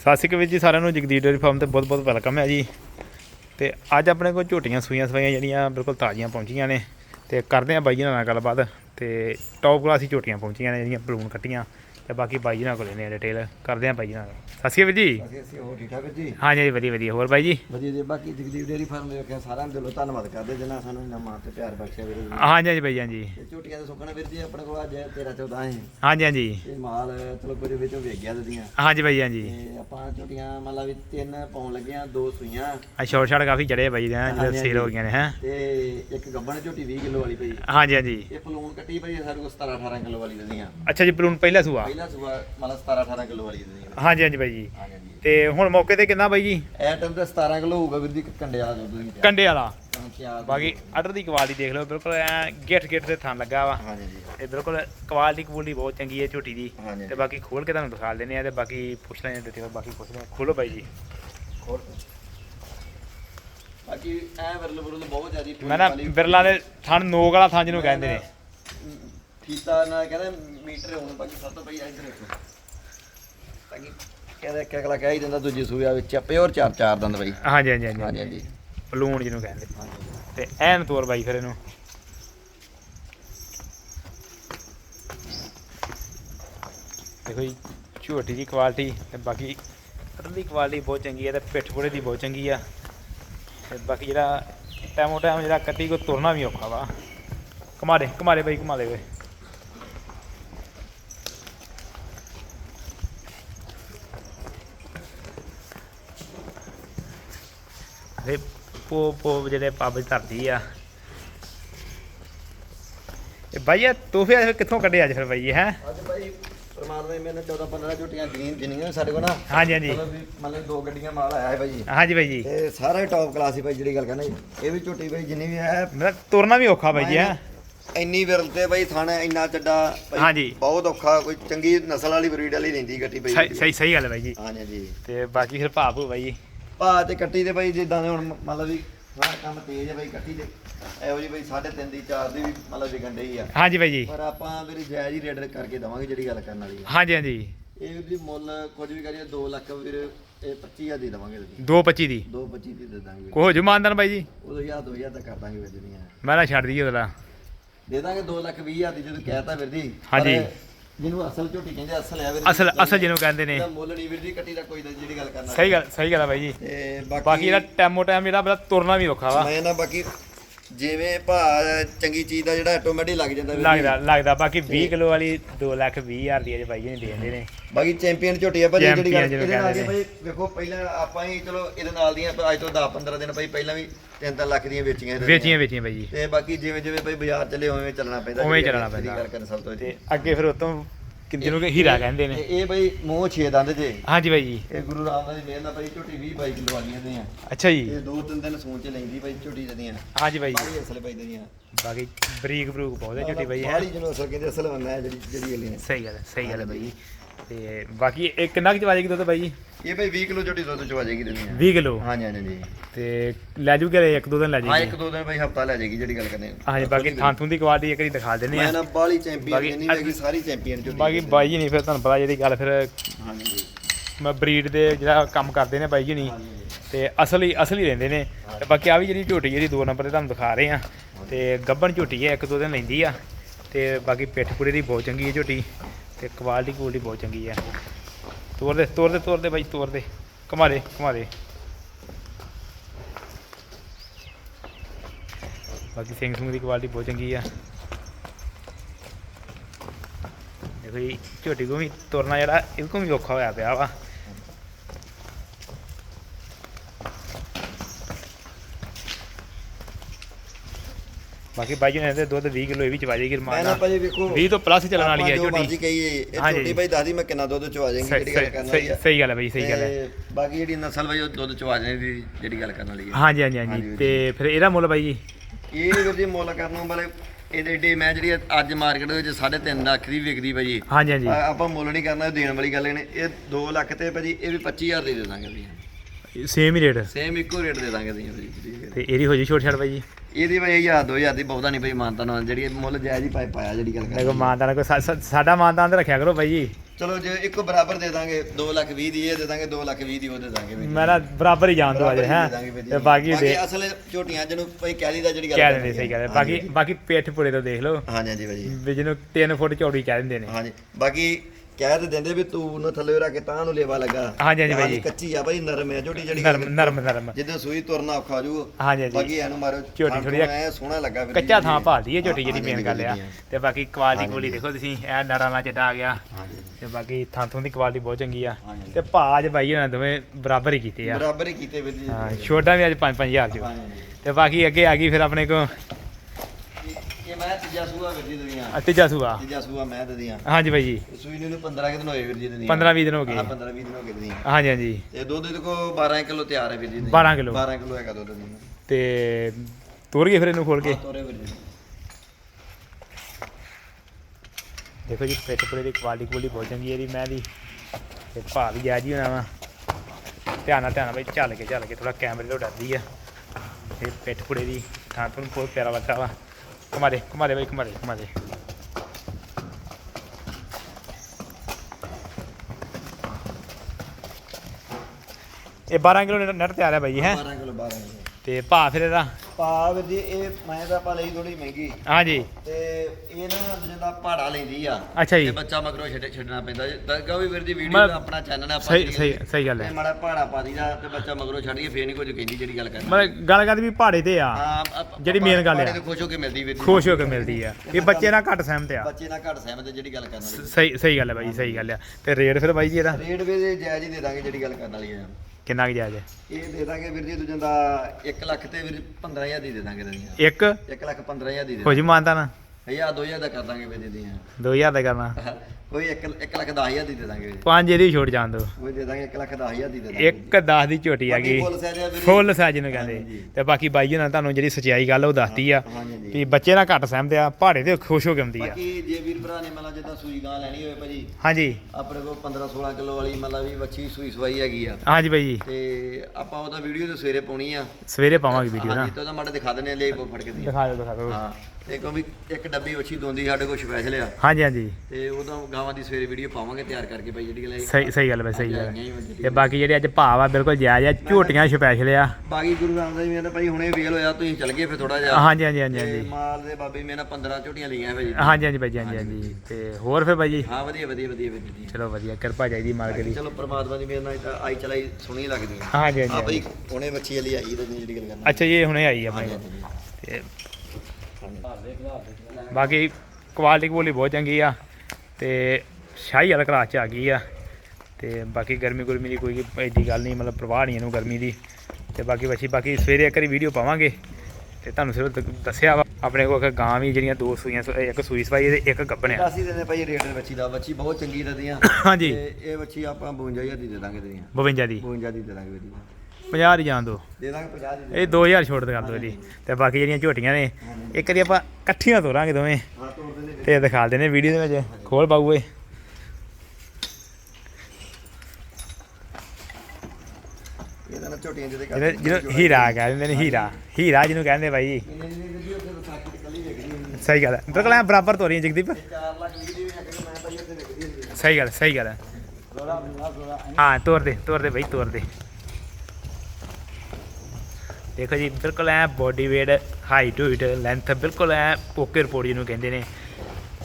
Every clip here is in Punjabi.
ਸਤਿ ਸ਼੍ਰੀ ਅਕਾਲ ਜੀ, ਸਾਰਿਆਂ ਨੂੰ ਜਗਦੀਪ ਡੇਅਰੀ ਫਾਰਮ ਤੇ ਬਹੁਤ ਬਹੁਤ ਵੈਲਕਮ ਹੈ ਜੀ। ਤੇ ਅੱਜ ਆਪਣੇ ਕੋਲ ਝੋਟੀਆਂ ਸੂਈਆਂ ਸਵਾਈਆਂ ਜਿਹੜੀਆਂ ਬਿਲਕੁਲ ਤਾਜ਼ੀਆਂ ਪਹੁੰਚੀਆਂ ਨੇ। ਤੇ ਕਰਦੇ ਆ ਬਾਈ ਜੀ ਨਾਲ ਗੱਲਬਾਤ। ਤੇ ਟੌਪ ਕਲਾਸ ਦੀ ਝੋਟੀਆਂ ਪਹੁੰਚੀਆਂ ਨੇ ਜਿਹੜੀਆਂ ਬਲੂਨ ਕੱਟੀਆਂ। ਤੇ ਬਾਕੀ ਬਾਈ ਜੀ ਨਾਲ ਕੋਲ ਆ ਡਿਟੇਲ ਕਰਦੇ ਆ ਬਾਈ ਜੀ ਨਾਲ। ਸਤਿ ਸ਼੍ਰੀ ਅਕਾਲ ਜੀ। ਅਸੀਂ ਅਸੀਂ ਹੋਰ ਠੀਕ ਠਾਕ ਵੀਰ ਜੀ? ਹਾਂਜੀ ਜੀ ਵਧੀਆ ਵਧੀਆ। ਹੋਰ ਬਾਈ ਜੀ? ਵਧੀਆ ਜੀ ਬਾਕੀ ਜਗਦੀਪ ਡੇਰੀ ਫਾਰਮ ਦੇ ਵੇਖਿਆ ਸਾਰਿਆਂ ਨੂੰ ਦਿਲੋਂ ਧੰਨਵਾਦ ਕਰਦੇ ਜਿਨ੍ਹਾਂ ਸਾਨੂੰ ਇੰਨਾ ਮਾਣ ਤੇ ਪਿਆਰ ਬਖਸ਼ਿਆ ਵੀਰ ਜੀ। ਹਾਂਜੀ ਹਾਂਜੀ ਬਾਈ ਹਾਂਜੀ ਤੇ ਝੋਟੀਆਂ ਦੇ ਸੁੱਕਣ ਵੀਰ ਜੀ ਆਪਣੇ ਕੋਲ ਅੱਜ 13 14 ਹੈ ਹਾਂਜੀ ਹਾਂਜੀ ਇਹ ਮਾਲ ਚਲੋ ਕੁਝ ਵਿੱਚੋਂ ਵੇਚ ਗਿਆ ਦਦੀਆਂ ਹਾਂਜੀ ਬਾਈ ਹਾਂਜੀ ਤੇ ਆਪਾਂ ਝੋਟੀਆਂ ਮੰਨ ਲਾ ਵੀ ਤਿੰਨ ਪਾਉਣ ਲੱਗਿਆ ਦੋ ਸੂਈਆਂ। ਆ ਸ਼ੋਰ ਛੜ ਕਾਫੀ ਜੜੇ ਬਾਈ ਦੇ ਹੈਂ, ਜਿਹੜੇ ਹਾਂਜੀ, ਸੇਲ ਹੋ ਗਈਆਂ ਨੇ ਹੈ। ਤੇ ਇੱਕ ਗੱਬਣ ਝੋਟੀ 20 ਕਿਲੋ ਵਾਲੀ ਪਈ। ਹਾਂਜੀ ਹਾਂਜੀ ਇਹ ਪਲੂਣ ਕੱਟੀ ਪਈ ਹੈ ਸਾਡੇ ਕੋਲ 17 18 ਕਿਲੋ ਵਾਲੀ ਦਦੀਆਂ ਅੱਛਾ ਜੀ ਬਲੂਨ ਪਹਿਲਾ ਸੂਆ? ਪਹਿਲਾ ਸੂਆ ਮੰਨ ਲਾ 17 18 ਕਿਲੋ ਵਾਲੀ ਦਦੀਆਂ ਹਾਂਜੀ ਹਾਂਜੀ ਬਾਈ ਜੀ। ਹਾਂਜੀ ਹਾਂਜੀ ਤੇ ਹੁਣ ਮੌਕੇ ਤੇ ਕਿੰਨਾ ਬਾਈ ਜੀ? ਇਹ ਟਾਈਮ ਤੇ 17 ਕਿਲੋ ਹੋਊਗਾ ਵੀਰ ਜੀ ਕੰਡੇ ਵਾਲਾ ਦੁੱਧ ਕੰਡੇ ਵਾਲਾ? ਬਾਕੀ ਆਰਡਰ ਦੀ ਕੁਆਲਿਟੀ ਦੇਖ ਲਓ ਬਿਲਕੁਲ ਐ ਗਿੱਠ ਗਿੱਠ ਤੇ ਥਣ ਲੱਗਾ ਵਾ। ਹਾਂਜੀ ਜੀ ਇਹ ਬਿਲਕੁਲ ਕੁਆਲਿਟੀ ਕੁਆਲਿਟੀ ਬਹੁਤ ਚੰਗੀ ਹੈ ਝੋਟੀ ਦੀ। ਹਾਂਜੀ ਤੇ ਬਾਕੀ ਖੋਲ ਕੇ ਤੁਹਾਨੂੰ ਦਿਖਾ ਦਿੰਦੇ ਆ ਤੇ ਬਾਕੀ ਪੁੱਛ ਲੈਣੇ ਦਿੱਤੇ ਬਾਕੀ ਪੁੱਛ ਲੈਣੇ ਖੋਲੋ ਬਾਈ ਜੀ। ਹੋਰ ਬਾਕੀ ਐ ਵਿਰਲ ਵਿਰਲ ਬਹੁਤ ਜ਼ਿਆਦੀ ਮੈਂ ਨਾ ਬਿਰਲਾ ਦੇ ਥਣ ਨੋਕ ਵਾਲਾ ਥਣ ਜਿਹਨੂੰ ਕਹਿੰਦੇ ਨੇ ਫੀਤਾ ਨਾਲ ਕਹਿੰਦੇ ਮੀਟਰ ਹੋਣ ਬਾਕੀ ਸਭ ਤੋਂ ਪਹਿਲਾਂ ਇੱਧਰ ਦੇਖੋ। ਬਾਕੀ ਕਹਿੰਦੇ ਇੱਕ ਅਗਲਾ ਕਹਿ ਹੀ ਦਿੰਦਾ ਦੂਜੀ ਸੂਆ ਵਿੱਚ ਪਿਓਰ ਚਾਰ ਚਾਰ ਦੰਦ ਬਈ। ਹਾਂਜੀ ਹਾਂਜੀ ਹਾਂਜੀ। ਹਾਂਜੀ ਹਾਂਜੀ। ਬਲੂਨ ਜਿਹਨੂੰ ਕਹਿੰਦੇ। ਤੇ ਐਨ ਤੋਰ ਬਾਈ ਫਿਰ ਇਹਨੂੰ। ਦੇਖੋ ਜੀ ਝੋਟੀ ਦੀ ਕੁਆਲਿਟੀ ਤੇ ਬਾਕੀ ਦੀ ਕੁਆਲਿਟੀ ਬਹੁਤ ਚੰਗੀ ਹੈ ਤੇ ਪਿੱਠ ਪੂੜੇ ਦੀ ਬਹੁਤ ਚੰਗੀ ਆ। ਤੇ ਬਾਕੀ ਜਿਹੜਾ ਟਾਈਮੋ ਟਾਈਮ ਜਿਹੜਾ ਕੱਟੀ ਕੋ ਤੁਰਨਾ ਵੀ ਔਖਾ ਵਾ। ਕਮਾਰੇ ਕਮਾਰੇ ਬਾਈ ਕਮਾਲੇ ਵੇ ਇਹ ਪੋ ਪੋ ਜਿਹੜੇ ਪੱਬ ਧਰਦੀ ਆ। ਇਹ ਬਾਈ ਇਹ ਤੋਹਫੇ ਅੱਜ ਕਿੱਥੋਂ ਕੱਢੇ ਅੱਜ ਫਿਰ ਬਾਈ ਹੈ? ਅੱਜ ਭਾਈ ਪਰਮਾਤਮਾ ਨੇ ਮੈਨੂੰ 14 15 ਝੋਟੀਆਂ ਜਿੰਨੀਆਂ ਜਿੰਨੀਆਂ ਸਾਡੇ ਕੋਲ ਨਾ। ਹਾਂਜੀ ਹਾਂਜੀ। ਚਲੋ ਵੀ ਮਤਲਬ ਦੋ ਗੱਡੀਆਂ ਮਾਲ ਆਇਆ ਹੈ ਭਾਈ ਹਾਂਜੀ ਬਾਈ ਜੀ। ਤੇ ਸਾਰਾ ਟੌਪ ਕਲਾਸ ਹੀ ਭਾਈ ਜਿਹੜੀ ਗੱਲ ਕਹਿੰਦਾ ਇਹ ਵੀ ਝੋਟੀ ਭਾਈ ਜਿੰਨੀ ਵੀ ਹੈ। ਮੇਰਾ ਤੁਰਨਾ ਵੀ ਔਖਾ ਬਾਈ ਜੀ ਹੈ? ਇੰਨੀ ਵਿਰਲ ਤੇ ਭਾਈ ਥਾਣਾ ਇੰਨਾ ਚੱਡਾ ਹਾਂਜੀ। ਬਹੁਤ ਔਖਾ ਕੋਈ ਚੰਗੀ ਨਸਲ ਵਾਲੀ ਬਰੀਡ ਵਾਲੀ ਲੈਂਦੀ ਗੱਟੀ ਭਾਈ ਸਹੀ ਸਹੀ ਗੱਲ ਹੈ ਬਾਈ ਜੀ। ਹਾਂਜੀ ਤੇ ਬਾਕੀ ਫਿਰ ਭਾਪ ਹੋ ਬਾਈ ਜੀ। ਭਾ ਤੇ ਕੱਟੀ ਦੇ ਭਾਈ ਜਿੱਦਾਂ ਦੇ ਹੁਣ ਮਤਲਬ ਵੀ ਸਾਰਾ ਕੰਮ ਤੇਜ਼ ਹੈ ਭਾਈ ਕੱਟੀ ਦੇ ਇਹੋ ਜੀ ਭਾਈ 3.5 ਦੀ 4 ਦੀ ਵੀ ਮਤਲਬ ਵਿਕਣ ਡਈ ਆ। ਹਾਂਜੀ ਬਾਈ ਜੀ। ਪਰ ਆਪਾਂ ਵੀਰੇ ਜਾਇਜ਼ ਹੀ ਰੇਟ ਕਰਕੇ ਦਵਾਂਗੇ ਜਿਹੜੀ ਗੱਲ ਕਰਨ ਵਾਲੀ ਆ। ਹਾਂਜੀ ਹਾਂਜੀ। ਇਹ ਵੀ ਮੁੱਲ ਕੁਝ ਵੀ ਕਰੀਏ 2 ਲੱਖ ਵੀਰ ਇਹ 25000 ਦੇ ਦਵਾਂਗੇ ਤੁਸੀਂ 225 ਦੀ 225 ਦੀ। ਦੇ ਦਾਂਗੇ ਕੋ ਹੋ ਜੂ ਮਾਨਦਾਨ ਬਾਈ ਜੀ? ਉਦੋਂ ਯਾਰ 2000 ਤੱਕ ਕਰ ਦਾਂਗੇ ਵੀਰ ਜੀ ਮੈਂ ਨਾ ਛੱਡ ਦਈਏ ਉਹਦਾ। ਦੇ ਦਾਂਗੇ 2 ਲੱਖ 20000 ਦੀ ਜਦੋਂ ਕਹਿਤਾ ਵੀਰ ਜੀ। ਹਾਂਜੀ। ਪਰ ਜਿਹਨੂੰ ਅਸਲ ਝੋਟੀ ਕਹਿੰਦੇ ਅਸਲ ਹੈ ਵੀਰ ਜੀ। ਅਸਲ ਅਸਲ ਜਿਹਨੂੰ ਕਹਿੰਦੇ ਨੇ। ਇਹਦਾ ਮੁੱਲ ਨਹੀਂ ਵੀਰ ਜੀ ਕੱਟੀ ਦਾ ਕੋਈ ਦਾ ਜਿਹੜੀ ਗੱਲ ਕਰਨਾ। ਸਹੀ ਗੱਲ ਸਹੀ ਗੱਲ ਹੈ ਬਾਈ ਜੀ। ਤੇ ਬਾਕੀ ਇਹਦਾ ਟੈਮੋ ਟਾਈਮ ਜਿਹੜਾ ਬੜਾ ਤੁਰਨਾ ਵੀ ਔਖਾ ਵਾ। ਮੈਂ ਨਾ ਬਾਕੀ ਜਿਵੇਂ ਭਾ ਚੰਗੀ ਚੀਜ਼ ਦਾ ਜਿਹੜਾ ਆਟੋਮੈਟਿਕ ਲੱਗ ਜਾਂਦਾ ਵੀਰ ਜੀ। ਲੱਗਦਾ। ਲੱਗਦਾ ਬਾਕੀ 20 ਕਿਲੋ ਵਾਲੀ 2 ਲੱਖ 20 ਹਜ਼ਾਰ ਦੀ ਅਜੇ ਬਾਈ ਜੀ ਨੇ ਦੇ ਦਿੰਦੇ ਨੇ। ਬਾਕੀ ਚੈਂਪੀਅਨ ਝੋਟੀ ਆ ਭਾਜੀ ਜਿਹੜੀ ਗੱਲ Champion ਜਿਹਨੂੰ ਇਹਦੇ ਨਾਲ ਦੀ ਕਹਿੰਦੇ ਭਾਈ ਵੇਖੋ ਪਹਿਲਾਂ ਆਪਾਂ ਹੀ ਚਲੋ ਇਹਦੇ ਨਾਲ ਦੀਆਂ ਅੱਜ ਤੋਂ 10 15 ਦਿਨ ਭਾਈ ਪਹਿਲਾਂ ਵੀ 3-3 ਲੱਖ ਦੀਆਂ ਵੇਚੀਆਂ ਇਹਦੇ ਵੇਚੀਆਂ ਵੇਚੀਆਂ ਬਾਈ ਜੀ। ਤੇ ਬਾਕੀ ਜਿਵੇਂ ਜਿਵੇਂ ਭਾਈ ਬਾਜ਼ਾਰ ਚੱਲੇ ਉਵੇਂ ਚੱਲਣਾ ਪੈਂਦਾ। ਉਵੇਂ ਹੀ ਜਿਹੜੀ ਚੱਲਣਾ ਪੈਂਦਾ। ਗੱਲ ਕਰਨ ਸਭ ਤੋਂ ਤੇ ਅੱਗੇ ਫਿਰ ਉਤੋਂ ਕਿ ਜਿਹਨੂੰ ਕਿ ਹੀਰਾ ਕਹਿੰਦੇ ਨੇ। ਇਹ ਭਾਈ ਮੂੰਹ ਛੇ ਦੰਦ ਜੇ। ਹਾਂਜੀ ਬਾਈ ਜੀ। ਇਹ ਗੁਰੂ ਰਾਮਦਾਸ ਦੀ ਮਿਹਰ ਨਾਲ ਭਾਈ ਝੋਟੀ 20 22 ਕਿਲੋ ਵਾਲੀਆਂ ਦੀਆਂ ਅੱਛਾ ਜੀ। ਇਹ ਦੋ ਤਿੰਨ ਦਿਨ ਸੂਣ ਚ ਲੈਂਦੀ ਭਾਈ ਝੋਟੀ ਦੀਆਂ ਹਾਂਜੀ ਬਾਈ। ਜੀ ਅਸਲ ਭਾਈ ਦੀਆਂ ਬਾਕੀ ਬਰੀਕ ਬਰੂਕ ਬਹੁਤ ਝੋਟੀ ਬਾਈ ਹੈ ਬਾਹਲੀ ਜਿਹਨੂੰ ਅਸਲ ਕਹਿੰਦੇ ਅਸਲ ਬੰਦਾ ਹੈ ਜਿਹੜੀ ਜਿਹੜੀ ਸਹੀ ਗੱਲ ਹੈ ਸਹੀ ਗੱਲ ਹੈ ਬਾਈ। ਤੇ ਬਾਕੀ ਇਹ ਕਿੰਨਾ ਕੁ ਚ ਵਾਜੇਗੀ ਦੁੱਧ ਬਾਈ ਜੀ? ਇਹ ਭਾਈ 20 ਕਿਲੋ ਝੋਟੀ ਦੁੱਧ ਚਵਾ ਜਾਏਗੀ ਦੁਨੀਆ 20 ਕਿਲੋ? ਹਾਂਜੀ ਹਾਂਜੀ ਜੀ ਤੇ ਲੈ ਜੂ ਕਿ ਇੱਕ ਦੋ ਦਿਨ ਲੈ ਹਾਂ ਇੱਕ ਦੋ ਦਿਨ ਭਾਈ ਹਫਤਾ ਲੈ ਜਾਏਗੀ ਜਿਹੜੀ ਗੱਲ ਕਰਨੇ। ਹਾਂਜੀ ਬਾਕੀ ਥਾਂ ਥੂੰ ਦੀ ਕੁਆਲਿਟੀ ਇੱਕ ਵਾਰੀ ਦਿਖਾ ਦਿੰਦੇ ਮੈਂ ਆ। ਨਾ ਬਾਹਲੀ ਚੈਂਪੀਅਨ ਬਾਕੀ ਜਿੰਨੀ ਹੈਗੀ ਸਾਰੀ ਚੈਂਪੀਅਨ ਝੋਟੀ ਬਾਕੀ ਬਾਈ ਜੀ ਨਹੀਂ ਫਿਰ ਤੁਹਾਨੂੰ ਪਤਾ ਜਿਹੜੀ ਗੱਲ ਫਿਰ ਹਾਂਜੀ ਜੀ। ਮੈਂ ਬਰੀਡ ਦੇ ਜਿਹੜਾ ਕੰਮ ਕਰਦੇ ਨੇ ਬਾਈ ਜੀ ਨਹੀਂ ਤੇ ਅਸਲੀ ਅਸਲੀ ਰਹਿੰਦੇ ਨੇ। ਤੇ ਬਾਕੀ ਆ ਵੀ ਜਿਹੜੀ ਝੋਟੀ ਜਿਹੜੀ ਦੋ ਨੰਬਰ ਤੇ ਤੁਹਾਨੂੰ ਦਿਖਾ ਰਹੇ ਆ ਤੇ ਗੱਬਣ ਝੋਟੀ ਹੈ ਇੱਕ ਦੋ ਦਿਨ ਲੈਂਦੀ ਆ। ਤੇ ਬਾਕੀ ਪਿੱਠ ਪੂੜੇ ਦੀ ਬਹੁਤ ਚੰਗੀ ਹੈ ਝੋਟੀ ਤੇ ਕੁਆਲਿਟੀ ਕੁਆਲਿਟੀ ਬਹੁਤ ਚੰਗੀ ਆ ਤੋਰ ਦੇ ਤੋਰ ਦੇ ਤੋਰ ਦੇ ਬਾਈ, ਤੋਰ ਦੇ। ਘੁਮਾ ਦੇ ਘੁਮਾ ਦੇ। ਬਾਕੀ ਸਿੰਘ ਸੁੰਗ ਦੀ ਕੁਆਲਿਟੀ ਬਹੁਤ ਚੰਗੀ ਆ। ਦੇਖੋ ਜੀ, ਝੋਟੀ ਕੋ ਵੀ ਤੁਰਨਾ ਜਿਹੜਾ ਇਹ ਕੋ ਵੀ ਔਖਾ ਹੋਇਆ ਪਿਆ ਵਾ। ਬਾਕੀ ਬਾਈ ਜੀ ਨੇ ਤੇ ਦੁੱਧ 20 ਕਿਲੋ ਇਹ ਵੀ ਚਵਾ ਜਾਏਗੀ ਮੈਂ ਨਾ ਰਮਾਨਾ ਭਾਈ ਵੇਖੋ 20 ਤੋਂ ਪਲੱਸ ਚੱਲਣ ਵਾਲੀ ਹੈ ਝੋਟੀ ਕਹੀਏ ਇਹ ਹਾਂਜੀ। ਛੋਟੀ ਭਾਈ ਦਾਦੀ ਮੈਂ ਕਿੰਨਾ ਦੁੱਧ ਚਵਾ ਜਾਏਗੀ ਜਿਹੜੀ ਗੱਲ ਕਰਨ ਵਾਲੀ ਆ। ਸਹੀ ਗੱਲ ਹੈ ਬਾਈ ਸਹੀ ਗੱਲ ਹੈ। ਬਾਕੀ ਜਿਹੜੀ ਨਸਲ ਭਾਈ ਉਹ ਦੁੱਧ ਚਵਾ ਜਾਣੀ ਦੀ ਜਿਹੜੀ ਗੱਲ ਕਰਨ ਵਾਲੀ ਹੈ ਹਾਂਜੀ ਹਾਂਜੀ ਹਾਂਜੀ। ਤੇ ਫਿਰ ਇਹਦਾ ਮੁੱਲ ਬਾਈ ਜੀ? ਇਹ ਵੀਰ ਜੀ ਮੁੱਲ ਕਰਨ ਵਾਲੇ ਇਹਦੇ ਡੇ ਮੈਂ ਜਿਹੜੀ ਅੱਜ ਮਾਰਕੀਟ ਵਿੱਚ 3.5 ਲੱਖ ਦੀ ਵਿਕਦੀ ਭਾਜੀ ਹਾਂਜੀ ਹਾਂਜੀ। ਆਪਾਂ ਮੁੱਲ ਨਹੀਂ ਕਰਨਾ ਇਹ ਦੇਣ ਵਾਲੀ ਗੱਲ ਨੇ ਇਹ 2 ਲੱਖ ਤੇ ਭਾਜੀ ਇਹ ਵੀ 25000 ਦੀ ਦੇ ਦਾਂਗੇ ਜੀ ਸੇਮ ਹੀ ਰੇਟ ਸੇਮ ਇੱਕੋ ਰੇਟ ਦੇ ਦਾਂਗੇ ਜੀ। ਭਾਜੀ ਤੇ ਇਹਦੀ ਹੋ ਜੀ ਛੋਟ ਛੜ ਬਾਈ ਜੀ? ਇਹਦੀ ਭਾਈ 1000 2000 ਦੀ ਬਹੁਤਾ ਨਹੀਂ ਭਾਈ ਮਾਨਤਾ ਨਾਲ ਜਿਹੜੀ ਇਹ ਮੁੱਲ ਜਾਇਜ਼ ਹੀ ਪਾਇਆ ਪਾਇਆ ਜਿਹੜੀ ਗੱਲ ਦੇਖੋ ਕਰ ਮਾਨਦਾਨ ਕੋਈ ਸਾ- ਸਾ- ਸਾਡਾ ਮਾਨਦਾਨ ਤਾਂ ਰੱਖਿਆ ਕਰੋ ਬਾਈ ਜੀ। ਚਲੋ ਜੇ ਇੱਕੋ ਬਰਾਬਰ ਦੇ ਦਾਂਗੇ 2 ਲੱਖ 20 ਦੀ ਇਹ ਦੇ ਦਾਂਗੇ 2 ਲੱਖ 20 ਦੀ ਉਹ ਦੇ ਦਾਂਗੇ। ਮੈਂ ਨਾ ਬਰਾਬਰ ਹੀ ਜਾਣ ਦੋ ਅਜੇ ਹੈ। ਤੇ ਬਾਕੀ ਦੇ ਅਸਲ ਝੋਟੀਆਂ ਜਿਹਨੂੰ ਕੋਈ ਕਹਿ ਲਈਦਾ ਜਿਹੜੀ ਗੱਲ ਕਹਿ ਦਿੰਦੇ ਸਹੀ ਗੱਲ ਹੈ। ਬਾਕੀ ਬਾਕੀ ਪਿੱਠ ਪੁੜੇ ਤੋਂ ਦੇਖ ਲਓ। ਹਾਂਜੀ ਹਾਂਜੀ ਭਾਜੀ ਵੀ ਜਿਹਨੂੰ 3 ਫੁੱਟ ਚੌੜੀ ਕਹਿ ਦਿੰਦੇ ਨੇ। ਹਾਂਜੀ ਬਾਕੀ ਕਹਿ ਤੇ ਦਿੰਦੇ ਵੀ ਤੂੰ ਨੂੰ ਥੱਲੇ ਰੱਖ ਕੇ ਤਾਂ ਨੂੰ ਲੇਵਾ ਲੱਗਾ ਹਾਂਜੀ, ਹਾਂਜੀ ਭਾਜੀ। ਕੱਚੀ ਆ ਭਾਈ ਨਰਮ ਹੈ ਝੋਟੀ ਜਿਹੜੀ ਨਰਮ ਨਰਮ ਨਰਮ ਜਿੱਦਾਂ ਸੂਈ ਤੁਰਨਾ ਔਖਾ ਜੂ ਹਾਂਜੀ, ਹਾਂਜੀ। ਬਾਕੀ ਇਹਨੂੰ ਮਾਰੋ ਝੋਟੀ ਥੋੜ੍ਹੀ ਜਿਹਾ ਐਂ ਸੋਹਣਾ ਲੱਗਾ ਜੀ। ਕੱਚਾ ਥਾਂ ਭਾਲਦੀ ਹੈ ਝੋਟੀ ਜਿਹੜੀ ਮੇਨ ਗੱਲ ਆ ਤੇ ਬਾਕੀ ਕੁਆਲਿਟੀ। ਕੁਆਲਿਟੀ ਦੇਖੋ ਤੁਸੀਂ ਇਹ ਨਰਾਂ ਨਾਲ ਚਟਾ ਆ ਗਿਆ ਹਾਂਜੀ ਤੇ ਬਾਕੀ ਥਾਂ ਥੋਂ ਦੀ ਕੁਆਲਿਟੀ ਬਹੁਤ ਚੰਗੀ ਆ ਹਾਂਜੀ। ਤੇ ਭਾਜ ਬਾਈ ਉਹਨਾਂ ਦੋਵੇਂ ਬਰਾਬਰ ਹੀ ਕੀਤੇ ਆ ਬਰਾਬਰ ਹੀ ਕੀਤੇ ਵੀਰ ਜੀ ਹਾਂ ਛੋਟਾ ਵੀ ਅੱਜ 5-5000 ਚ ਹਾਂਜੀ। ਤੇ ਬਾਕੀ ਅੱਗੇ ਆ ਗਈ ਫਿਰ ਆਪਣੇ ਕੋ ਤੀਜਾ ਸੂਆ ਵੀਰ ਜੀ ਦੁਨੀਆ ਤੀਜਾ ਸੂਆ। ਤੀਜਾ ਸੂਆ ਮੈਂ ਦੇ ਦੀਆਂ ਹਾਂਜੀ ਬਾਈ ਜੀ। ਸੂਈ ਨੂੰ 15 ਕਿ ਦਿਨ ਹੋਏ ਵੀਰ ਜੀ ਦੁਨੀਆ 15-20 ਦਿਨ ਹੋ ਗਏ। ਹਾਂ 15 20 ਦਿਨ ਹੋ ਗਏ ਦੁਨੀਆ ਹਾਂਜੀ ਹਾਂਜੀ। ਤੇ ਦੁੱਧ ਇਹਦੇ ਕੋ 12 ਕਿਲੋ ਤਿਆਰ ਹੈ ਵੀਰ ਜੀ 12 ਕਿਲੋ। 12 ਕਿਲੋ ਹੈਗਾ ਦੁੱਧ ਦੁਨੀਆ ਤੇ ਤੋਰ ਗਏ ਫਿਰ ਇਹਨੂੰ ਖੋਲ ਕੇ? ਤੋਰੇ ਵੀਰ ਜੀ। ਦੇਖੋ ਜੀ ਪਿੱਠ ਪੁੜੇ ਦੀ ਕੁਆਲਿਟੀ ਕੁਆਲਿਟੀ ਬਹੁਤ ਚੰਗੀ ਹੈ ਇਹਦੀ। ਮੈਂ ਦੀ ਤੇ ਭਾਅ ਵੀ ਜਾਇਜ਼ ਹੀ ਹੋਣਾ ਵਾ। ਧਿਆਨ ਨਾਲ ਧਿਆਨ ਨਾਲ ਬਈ ਚੱਲ ਕੇ ਚੱਲ ਕੇ। ਥੋੜਾ ਕੈਮਰੇ ਤੋਂ ਡਰਦੀ ਆ। ਇਹ ਪਿੱਠ ਪੁੜੇ ਦੀ ਥਾਂ ਤੋਂ ਬਹੁਤ ਪਿਆਰਾ ਲੱਗਾ ਵਾ। ਘੁਮਾ ਦੇ ਘੁਮਾ ਦੇ ਬਈ ਘੁਮਾ ਦੇ ਘੁਮਾ ਦੇ ਇਹ 12 ਕਿਲੋ ਨਟ ਤਿਆਰ ਹੈ ਬਾਈ ਹੈ? 12 ਕਿਲੋ 12 ਕਿਲੋ। ਤੇ ਭਾਅ ਫਿਰ ਇਹਦਾ? ਪਾ ਵੀਰ ਜੀ ਇਹ ਮੈਂ ਤਾਂ ਆਪਾਂ ਲਈ ਥੋੜੀ ਮਹਿੰਗੀ। ਹਾਂਜੀ ਤੇ ਇਹ ਨਾ ਜਿੰਦਾ ਪਹਾੜਾ ਲੈਂਦੀ ਆ ਅੱਛਾ ਜੀ। ਤੇ ਬੱਚਾ ਮਗਰੋਂ ਛੱਡ ਛੱਡਣਾ ਪੈਂਦਾ। ਜੇ ਦੱਸਗਾ ਵੀ ਵੀਰ ਜੀ ਵੀਡੀਓ ਦਾ ਆਪਣਾ ਚੈਨਲ ਆ ਆਪਾਂ ਸਹੀ ਸਹੀ ਸਹੀ ਗੱਲ ਤੇ ਹੈ ਮਾੜਾ ਪਹਾੜਾ ਪਾ ਦੀਦਾ ਤੇ ਬੱਚਾ ਮਗਰੋਂ ਛੱਡ ਕੇ ਫੇਰ ਨਹੀਂ ਕੁਝ ਕਹਿੰਦੀ ਜਿਹੜੀ ਗੱਲ ਕਰਨੀ। ਮਤਲਬ ਗੱਲ ਕਰਦੀ ਵੀ ਪਹਾੜੇ ਤੇ ਆ ਜਿਹੜੀ main ਗੱਲ ਆ। ਪਹਾੜੇ ਤੋਂ ਖੁਸ਼ ਹੋ ਕੇ ਮਿਲਦੀ ਵੀਰ ਜੀ। ਖੁਸ਼ ਹੋ ਕੇ ਮਿਲਦੀ ਆ। ਇਹ ਬੱਚੇ ਨਾਲ ਘੱਟ ਸਹਿਮਤ ਆ। ਬੱਚੇ ਨਾਲ ਘੱਟ ਸਹਿਮਤ ਜਿਹੜੀ ਗੱਲ ਕਰਨ ਵਾਲੀ। ਸਹੀ ਸਹੀ ਗੱਲ ਹੈ ਬਾਈ ਸਹੀ ਗੱਲ ਆ। ਤੇ ਰੇਟ ਫਿਰ ਬਾਈ ਜੀ ਇਹਦਾ? ਰੇਟ ਵੀ ਜਾਇਜ਼ ਹੀ ਦੇ ਦਾਂਗੇ ਜਿਹੜੀ ਗੱਲ ਕਰਨ ਵਾਲੀ ਆ। ਕਿੰਨਾ ਕੁ ਜਾਇਜ਼ ਹੈ ਇਹ ਦੇ ਦਾਂਗੇ ਵੀਰ ਜੀ ਦੂਜਿਆਂ ਦਾ 1 ਲੱਖ ਤੇ ਵੀਰ 15000 ਦੀ ਦੇ ਦਾਂਗੇ ਦੁਨੀਆ ਇੱਕ? 1 ਲੱਖ 15000 ਦੀ ਦੇ ਹੋ ਜੀ ਮਾਨਤਾ ਨਾ ਹਜ਼ਾਰ 2000 ਦਾ ਕਰ ਦਾਂਗੇ ਵੀਰ ਜੀ ਦੀਆਂ 2000 ਦਾ ਕਰਨਾ। ਕੋਈ 1 1 ਲੱਖ 10000 ਦੀ ਦੇ ਦਾਂਗੇ। ਪੰਜ ਇਹਦੀ ਛੋਟ ਜਾਣ ਦੋ। ਉਹ ਦੇ ਦਾਂਗੇ 1 ਲੱਖ 10000 ਦੀ ਦੇ ਦਾਂਗੇ। ਇੱਕ 10 ਦੀ ਝੋਟੀ ਆ ਗਈ। ਫੁੱਲ size ਆ ਵੀਰ। ਜੀ। ਫੁੱਲ ਸਾਈਜ਼ ਨੂੰ। ਕਹਿੰਦੇ। ਤੇ ਬਾਕੀ ਬਾਈ ਉਹਨਾਂ ਤੁਹਾਨੂੰ ਜਿਹੜੀ ਸਚਾਈ ਗੱਲ ਉਹ ਦੱਸਦੀ ਆ। ਵੀ ਬੱਚੇ ਨਾਲ ਘੱਟ ਸਹਿਮਤ ਆ ਪਹਾੜੇ ਤੇ ਖੁਸ਼ ਹੋ ਕੇ ਆਉਂਦੀ ਆ। ਬਾਕੀ ਜੇ ਵੀਰ ਭਰਾ ਨੇ ਮਤਲਬ ਜਿੱਦਾਂ ਸੂਈ ਗਾਂ ਲੈਣੀ ਹੋਵੇ ਭਾਜੀ ਹਾਂਜੀ। ਆਪਣੇ ਕੋਲ 15 16 ਕਿਲੋ ਵਾਲੀ ਮਤਲਬ ਵੀ ਵੱਛੀ ਸੂਈ ਸਵਾਈ ਹੈਗੀ ਆ। ਹਾਂਜੀ ਬਾਈ ਜੀ। ਤੇ ਆਪਾਂ ਉਹਦਾ ਵੀਡੀਓ ਤੇ ਸਵੇਰੇ ਪਾਉਣੀ ਆ। ਸਵੇਰੇ ਪਾਵਾਂਗੇ ਵੀਡੀਓ ਨਾ। ਹਾਂਜੀ ਤੇ ਉਹਦਾ ਮਾੜਾ ਦਿਖਾ ਦਿੰਦੇ ਆ ਲੈ ਫੜ ਕੇ ਦੀ ਦਿਖਾ ਦਿਓ ਦਿਖਾ ਦਿਓ। ਹਾਂ। ਤੇ ਕਿਉਂਕਿ ਇੱਕ ਡੱਬੀ ਵੱਛੀ ਦੋਂਦੀ ਸਾਡੇ ਕੋਲ ਸਪੈਸ਼ਲ ਆ। ਹਾਂਜੀ ਹਾਂਜੀ। ਤੇ ਉਹਦਾ ਗਾਵਾਂ ਦੀ ਸਵੇਰੇ ਵੀਡੀਓ ਪਾਵਾਂਗੇ ਤਿਆਰ ਕਰਕੇ ਭਾਈ ਜਿਹੜੀ ਗੱਲ ਸਹੀ ਸਹੀ ਗੱਲ ਹੈ ਸਹੀ ਗੱਲ। ਹੈ। ਤੇ ਬਾਕੀ ਜਿਹੜੇ ਅੱਜ ਭਾਵ ਆ ਬਿਲਕੁਲ ਜਾਇਜ਼ ਆ ਝੋਟੀਆਂ ਸਪੈਸ਼ਲ ਆ। ਬਾਕੀ ਗੁਰੂ ਰਾਮਦਾਸ ਜੀ ਨੇ ਭਾਈ ਹੁਣੇ ਵੇਲ ਹੋਇਆ ਤੁਸੀਂ ਚੱਲ ਗਏ ਫਿਰ ਥੋੜਾ ਜਿਹਾ। ਹਾਂਜੀ ਹਾਂਜੀ ਹਾਂਜੀ ਹਾਂਜੀ। ਮਾਲ ਦੇ ਬਾਬੇ ਮੇਰੇ ਨਾਲ 15 ਝੋਟੀਆਂ ਲਈਆਂ ਭਾਜੀ ਹਾਂਜੀ ਹਾਂਜੀ ਜੀ ਹਾਂਜੀ ਹਾਂਜੀ ਤੇ ਹੋਰ ਫਿਰ ਜੀ? ਹਾਂ ਵਧੀਆ ਵਧੀਆ ਵਧੀਆ ਵਧੀਆ ਜੀ ਚਲੋ ਵਧੀਆ ਕਿਰਪਾ ਚਾਹੀਦੀ ਮਾਲਕ ਦੀ। ਚਲੋ ਪ੍ਰਮਾਤਮਾ ਦੀ ਮਿਹਰ ਨਾਲ ਤਾਂ ਆਈ ਚਲਾਈ ਸੋਹਣੀ ਲੱਗਦੀ ਹੈ ਹਾਂਜੀ ਆ ਹਾਂਜੀ। ਭਾਈ ਹੁਣੇ ਬੱਚੀ ਵਾਲੀ ਆਈ ਤਾਂ ਜਿਹੜੀ ਗੱਲ ਕਰਨਾ। ਅੱਛਾ ਜੀ ਇਹ ਹੁਣੇ ਆਈ ਆ ਹਾਂਜੀ, ਹਾਂਜੀ। ਤੇ ਬਾਕੀ ਕੁਆਲਿਟੀ ਕੁਆਲਿਟੀ ਬਹੁਤ ਚੰਗੀ ਆ ਤੇ ਸ਼ਾਹੀ ਵਾਲਾ ਕਲਾਸ ਚ ਆ ਗਈ ਆ ਤੇ ਬਾਕੀ ਗਰਮੀ ਗੁਰਮੀ ਦੀ ਕੋਈ ਐਡੀ ਗੱਲ ਨਹੀਂ ਮਤਲਬ ਪ੍ਰਵਾਹ ਨਹੀਂ ਇਹਨੂੰ ਗਰਮੀ ਦੀ ਤੇ ਬਾਕੀ ਬੱਚੀ ਬਾਕੀ ਸਵੇਰੇ ਇੱਕ ਵਾਰੀ ਵੀਡੀਓ ਪਾਵਾਂਗੇ ਤੇ ਤੁਹਾਨੂੰ ਸਿਰਫ ਦੱਸਿਆ ਵਾ ਆਪਣੇ ਕੋਲ ਇੱਕ ਗਾਂ ਵੀ ਜਿਹੜੀਆਂ ਦੋ ਸੂਈਆਂ ਇੱਕ ਸੂਈ ਸਵਾਈ ਤੇ ਇੱਕ ਗੱਭਣ ਆ ਅਸੀਂ ਦਿੰਦੇ ਭਾਈ ਰੇਟ ਦੇ ਬੱਚੀ ਦਾ ਬੱਚੀ ਬਹੁਤ ਚੰਗੀ ਰਦੀਆਂ ਹਾਂਜੀ। ਤੇ ਇਹ ਬੱਚੀ ਆਪਾਂ 52000 ਦੀ ਦੇ ਦਾਂਗੇ ਤੇਰੀਆਂ। 52 ਦੀ। 52 ਦੀ ਦੇ ਦਾਂਗੇ ਵੀਰ 50 ਦੀ ਜਾਣ ਦੋ। ਦੇ ਦਾਂਗੇ 50 ਦੀ। ਇਹ 2000 ਛੋਟ ਕਰ ਦਿਓ ਜੀ। ਤੇ ਬਾਕੀ ਜਿਹੜੀਆਂ ਝੋਟੀਆਂ ਨੇ ਇੱਕ ਵਾਰੀ ਆਪਾਂ ਇਕੱਠੀਆਂ ਤੋਰਾਂਗੇ ਦੋਵੇਂ। ਹਾਂ ਤੇ ਦਿਖਾ ਦਿੰਦੇ ਵੀਡੀਓ ਦੇ ਵਿੱਚ। ਖੋਲ ਪਾਊ ਏ ਨਾ ਜਿਹਨੂੰ ਹੀਰਾ ਕਹਿ ਦਿੰਦੇ ਨੇ ਹੀਰਾ। ਹੀਰਾ ਜਿਹਨੂੰ ਕਹਿੰਦੇ ਬਾਈ। ਤੇ ਤੇ ਸਹੀ ਗੱਲ ਹੈ। ਬਿਲਕੁਲ ਐਂ ਬਰਾਬਰ ਤੋਰੀ ਜਗਦੀਪ। 4 ਲੱਖ ਵੀਡੀਓ ਵੀ ਹੈਗੇ ਮੈਂ ਭਾਈ ਉੱਥੇ ਵੇਖਦੀ ਹੁੰਦੀ ਸਹੀ ਗੱਲ ਸਹੀ ਗੱਲ ਹੈ। ਹਾਂ ਤੋਰ ਦੇ ਤੋਰ ਦੇ ਬਾਈ ਤੋਰ ਦੇ। ਦੇਖੋ ਜੀ ਬਿਲਕੁਲ ਐ ਬੋਡੀ weight ਹਾਈਟ ਹੂਟ ਲੈਂਥ ਬਿਲਕੁਲ ਐ ਓਕੇ ਰਿਪੋਰਟ ਜਿਹਨੂੰ ਕਹਿੰਦੇ ਨੇ।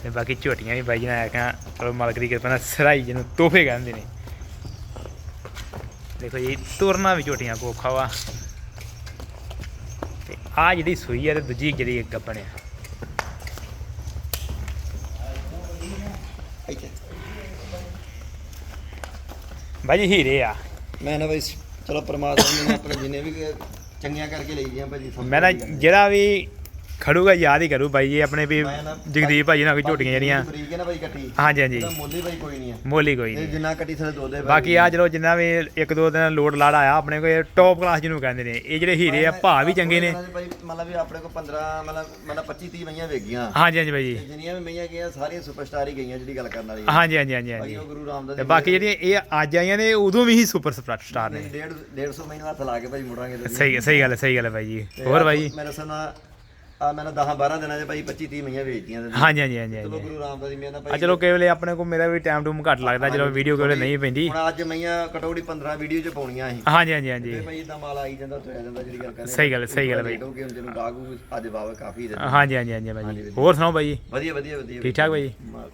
ਤੇ ਬਾਕੀ ਝੋਟੀਆਂ ਵੀ ਬਾਈ ਜੀ ਨੇ ਆਖਾਂ ਚਲੋ ਮਾਲਕ ਦੀ ਕਿਰਪਾ ਨਾਲ ਸਰਾਈ ਜਿਹਨੂੰ ਤੋਹਫੇ ਕਹਿੰਦੇ ਨੇ। ਦੇਖੋ ਜੀ ਤੁਰਨਾ ਵੀ ਝੋਟੀਆਂ ਕੋ ਔਖਾ ਵਾ। ਤੇ ਆ ਜਿਹੜੀ ਸੂਈ ਆ ਤੇ ਦੂਜੀ ਜਿਹੜੀ ਗੱਬਣ ਆ। ਬਾਈ ਜੀ ਹੀਰੇ ਆ। ਮੈਂ ਨਾ ਬਈ ਚਲੋ ਪ੍ਰਮਾਤਮਾ ਨੇ ਆਪਣੇ ਜਿੰਨੇ ਵੀ ਚੰਗੀਆਂ ਕਰਕੇ ਲਈ ਦੀਆਂ ਭਾਜੀ ਸਭ ਮੈਂ ਨਾ ਜਿਹੜਾ ਵੀ ਖੜੂਗਾ ਯਾਦ ਹੀ ਕਰੂ ਬਾਈ ਜੀ ਆਪਣੇ ਵੀ ਮੈਂ ਨਾ- ਜਗਦੀਪ ਭਾਜੀ ਨਾਲ ਕੋਈ ਝੋਟੀਆਂ ਜਿਹੜੀਆਂ। ਬਰੀਕ ਹੈ ਨਾ ਭਾਈ ਕੱਟੀ। ਹਾਂਜੀ ਹਾਂਜੀ। ਇਹਦਾ ਮੁੱਲ ਹੀ ਭਾਈ ਕੋਈ ਨਹੀਂ ਹੈ ਮੋਲੀ ਕੋਈ ਨਹੀਂ ਜਿੰਨਾ ਕੱਟੀ ਥਲੇ ਦੋ ਦੇ ਬਾਕੀ ਆ ਚਲੋ ਜਿੰਨਾ ਵੀ ਇੱਕ ਦੋ ਦਿਨ ਲੋਡ ਲਾੜ ਆਇਆ ਆਪਣੇ ਕੋਲ ਟੌਪ ਕਲਾਸ ਜਿਹਨੂੰ ਕਹਿੰਦੇ ਨੇ। ਇਹ ਜਿਹੜੇ ਹੀਰੇ ਆ ਭਾ ਵੀ ਚੰਗੇ ਨੇ। ਭਾਈ ਮਤਲਬ ਵੀ ਆਪਣੇ ਕੋਲ 15 ਮਤਲਬ ਮਤਲਬ 25 30 ਮਈਆਂ ਵੇਗੀਆਂ। ਹਾਂਜੀ ਹਾਂਜੀ ਬਾਈ ਜੀ। ਜਿੰਨੀਆਂ ਵੀ ਮਈਆਂ ਗਈਆਂ ਸਾਰੀਆਂ ਸੁਪਰਸਟਾਰ ਹੀ ਗਈਆਂ ਜਿਹੜੀ ਗੱਲ ਕਰਨ ਵਾਲੀ ਹੈ ਹਾਂਜੀ ਹਾਂਜੀ ਹਾਂਜੀ ਬਾਕੀ ਹਾਂਜੀ। ਉਹ ਗੁਰੂ ਰਾਮਦਾਸ ਤੇ ਬਾਕੀ ਜਿਹੜੀਆਂ ਇਹ ਅੱਜ ਆਈਆਂ ਨੇ ਉਦੋਂ ਵੀ ਹੀ ਸੁਪਰ ਸਟਾਰ ਨੇ। ਡੇਢ 150 ਮਹੀਨਾ ਹੱਥ ਲਾ ਕੇ ਭਾਈ ਮੁੜਾਂਗੇ ਤੇ ਸਹੀ ਸਹੀ ਗੱਲ ਹੈ ਸਹੀ ਗੱਲ ਹੈ ਬਾਈ ਜੀ। ਹੋਰ ਬਾਈ? ਜੀ ਮੇਰੇ ਸਾਹ ਨਾਲ ਆ ਮੈਂ 10 12 ਦਿਨਾਂ 'ਚ ਭਾਈ 25 30 ਮਈਆਂ ਵੇਚਤੀਆਂ ਤੇ ਹਾਂਜੀ ਹਾਂਜੀ ਹਾਂਜੀ ਚਲੋ ਹਾਂਜੀ। ਗੁਰੂ ਰਾਮਦਾਸ ਦੀ ਮਿਹਰ ਨਾਲ ਆ ਭਾਈ ਚਲੋ ਕਈ ਵੇਲੇ ਆਪਣੇ ਕੋਲ ਮੇਰਾ ਵੀ ਟਾਈਮ ਟੂਮ ਘੱਟ ਲੱਗਦਾ ਚਲੋ ਵੀਡੀਓ ਵੇਲੇ ਨਹੀਂ ਪੈਂਦੀ। ਹੁਣ ਅੱਜ ਮਈਆਂ ਕਟੋੜੀ 15 ਵੀਡੀਓ 'ਚ ਪਾਉਣੀਆਂ ਸੀ। ਹਾਂਜੀ ਹਾਂਜੀ ਹਾਂਜੀ। ਭਾਈ ਇਦਾਂ ਮਾਲ ਆਈ ਜਾਂਦਾ ਤੁਰਿਆ ਜਾਂਦਾ ਜਿਹੜੀ ਗੱਲ ਕਰਦੇ ਸਹੀ ਗੱਲ ਸਹੀ ਗੱਲ ਬਾਈ। ਕਿਉਂਕਿ ਹੁਣ ਜਿਹਨੂੰ ਗਾਗੂ ਅੱਜ ਬਾਵਾ ਕਾਫੀ ਦੇ ਹਾਂਜੀ ਹਾਂਜੀ ਹਾਂਜੀ ਜੀ ਹੋਰ ਸੁਣਾਓ ਜੀ ਵਧੀਆ ਵਧੀਆ ਵਧੀਆ। ਠੀਕ ਠਾਕ ਜੀ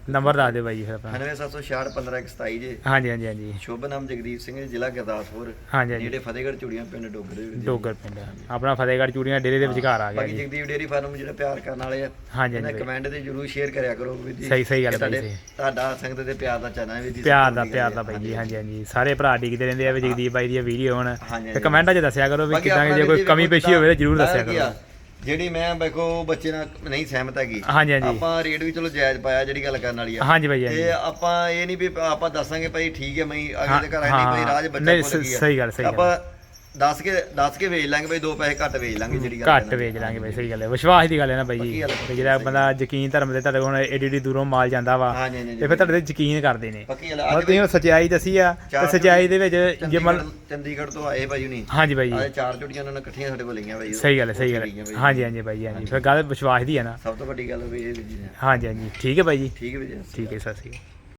ਨੰਬਰ ਦੱਸ ਦਿਓ ਬਾਈ ਜੀ ਫਿਰ ਆਪਣਾ। 9766 15127 ਜੇ। ਹਾਂਜੀ ਹਾਂਜੀ ਹਾਂਜੀ। ਸ਼ੁਭ ਨਾਮ ਜਗਦੀਪ ਸਿੰਘ ਜੀ, ਜ਼ਿਲ੍ਹਾ ਗੁਰਦਾਸਪੁਰ। ਹਾਂਜੀ ਹਾਂਜੀ। ਜਿਹੜੇ ਫਤਿਹਗੜ੍ਹ ਚੂੜੀਆਂ ਪਿੰਡ ਡੋਗਰ ਦੇ ਵਿੱਚ। ਡੋਗਰ ਪਿੰਡ। ਆਪਣਾ ਫਤਿਹਗੜ੍ਹ ਚੂੜੀਆਂ ਡੇਰੇ ਦੇ ਵਿਚਕਾਰ ਆ ਗਿਆ ਬਾਕੀ ਜੀ। ਜਗਦੀਪ ਡੇਰੀ ਫਾਰਮ ਜਿਹੜੇ ਪਿਆਰ ਕਰਨ ਵਾਲੇ ਆ ਹਾਂਜੀ। ਕਮੈਂਟ ਤੇ ਜਰੂਰ ਸ਼ੇਅਰ ਕਰਿਆ ਕਰੋ ਵੀ ਜੀ ਸਹੀ ਸਹੀ ਗੱਲ ਕਿ ਬਾਈ ਤੁਹਾਡੇ- ਸਹੀ। ਤੁਹਾਡਾ ਸੰਗਤ ਦੇ ਪਿਆਰ ਦਾ ਚੈਨਲ ਹੈ ਵੀ ਜੀ ਪਿਆਰ ਦਾ ਪਿਆਰ ਦਾ ਬਾਈ ਜੀ ਹਾਂਜੀ। ਹਾਂਜੀ ਸਾਰੇ ਭਰਾ ਡਿੱਗਦੇ ਰਹਿੰਦੇ ਆ ਵੀ ਜਗਦੀਪ ਬਾਈ ਦੀਆਂ ਵੀਡੀਓ ਹੋਣ। ਹਾਂਜੀ, ਤੇ ਕਮੈਂਟਾਂ 'ਚ ਦੱਸਿਆ ਕਰੋ ਵੀ ਬਾਕੀ ਕਿਦਾਂ ਆਪਣਾ ਜੇ ਕੋਈ ਵੀਰ ਜੀ ਕਮੀ ਵੇਖੋ ਪੇਸ਼ੀ ਹੋਵੇ ਤਾਂ ਜ਼ਰੂਰ ਦੱਸਿਆ ਕੀ ਆ, ਕਰੋ ਜਿਹੜੀ ਮੈਂ ਵੇਖੋ ਬੱਚੇ ਨਾਲ ਨਹੀਂ ਸਹਿਮਤ ਹੈਗੀ। ਹਾਂਜੀ ਹਾਂਜੀ। ਆਪਾਂ ਰੇਟ ਵੀ ਚਲੋ ਜਾਇਜ਼ ਪਾਇਆ ਜਿਹੜੀ ਗੱਲ ਕਰਨ ਵਾਲੀ ਆ। ਹਾਂਜੀ ਬਾਈ ਹਾਂਜੀ। ਤੇ ਆਪਾਂ ਇਹ ਨਹੀਂ ਵੀ ਆਪਾਂ ਦੱਸਾਂਗੇ ਭਾਈ ਠੀਕ ਹੈ ਮੈਂ ਅਗਲੇ ਦੇ ਘਰ ਆਈ ਹਾਂ, ਨਹੀਂ ਭਾਈ ਰਾਜ ਬੱਚਾ ਨਹੀਂ, ਭੁੱਲ ਗਿਆ। ਸਹੀ ਗੱਲ, ਸਹੀ ਗੱਲ। ਆਪਾਂ ਦੱਸ ਕੇ ਦੱਸ ਕੇ ਵੇਚ ਲਾਂਗੇ ਭਾਈ ਦੋ ਪੈਸੇ ਘੱਟ ਵੇਚ ਲਾਂਗੇ ਜਿਹੜੀ ਗੱਲ ਘੱਟ ਵੇਚ ਲਾਂਗੇ ਬਾਈ ਸਹੀ ਗੱਲ ਹੈ। ਵਿਸ਼ਵਾਸ ਦੀ ਗੱਲ ਹੈ ਨਾ ਬਾਈ। ਜੀ ਤੇ ਜਿਹੜਾ ਬੰਦਾ ਯਕੀਨ ਧਰਮ ਦੇ ਤੁਹਾਡੇ ਕੋਲ ਏਡੀ ਏਡੀ ਦੂਰੋਂ ਮਾਲ ਜਾਂਦਾ ਵਾ ਤੇ ਫਿਰ ਤੁਹਾਡੇ ਤੇ ਯਕੀਨ ਕਰਦੇ ਨੇ। ਮਤਲਬ ਤੁਸੀਂ ਸਚਾਈ ਦੱਸੀ ਆ ਤੇ ਸਚਾਈ ਦੇ ਵਿੱਚ ਜੇ ਮਨ ਚੰਡੀਗੜ੍ਹ ਤੋਂ ਆਏ ਭਾਈ ਹੁਣੀ। ਹਾਂਜੀ ਬਾਈ ਜੀ ਚਾਰ ਝੁੱਟੀਆਂ ਉਹਨਾਂ ਨੇ ਇਕੱਠੀਆਂ ਸਾਡੇ ਕੋਲ ਲਈਆਂ ਭਾਈ। ਸਹੀ ਗੱਲ ਹੈ ਸਹੀ ਗੱਲ ਹੈ। ਹਾਂਜੀ ਹਾਂਜੀ ਬਾਈ ਹਾਂਜੀ। ਫਿਰ ਗੱਲ ਵਿਸ਼ਵਾਸ ਦੀ ਹੈ ਨਾ। ਸਭ ਤੋਂ ਵੱਡੀ ਗੱਲ ਵੀ ਇਹ ਵੀ ਹਾਂਜੀ ਹਾਂਜੀ। ਠੀਕ ਹੈ ਬਾਈ ਜੀ। ਠੀਕ ਹੈ ਵੀ ਜੀ ਠੀਕ ਹੈ ਸਤਿ ਸ਼੍ਰੀ ਅਕਾਲ।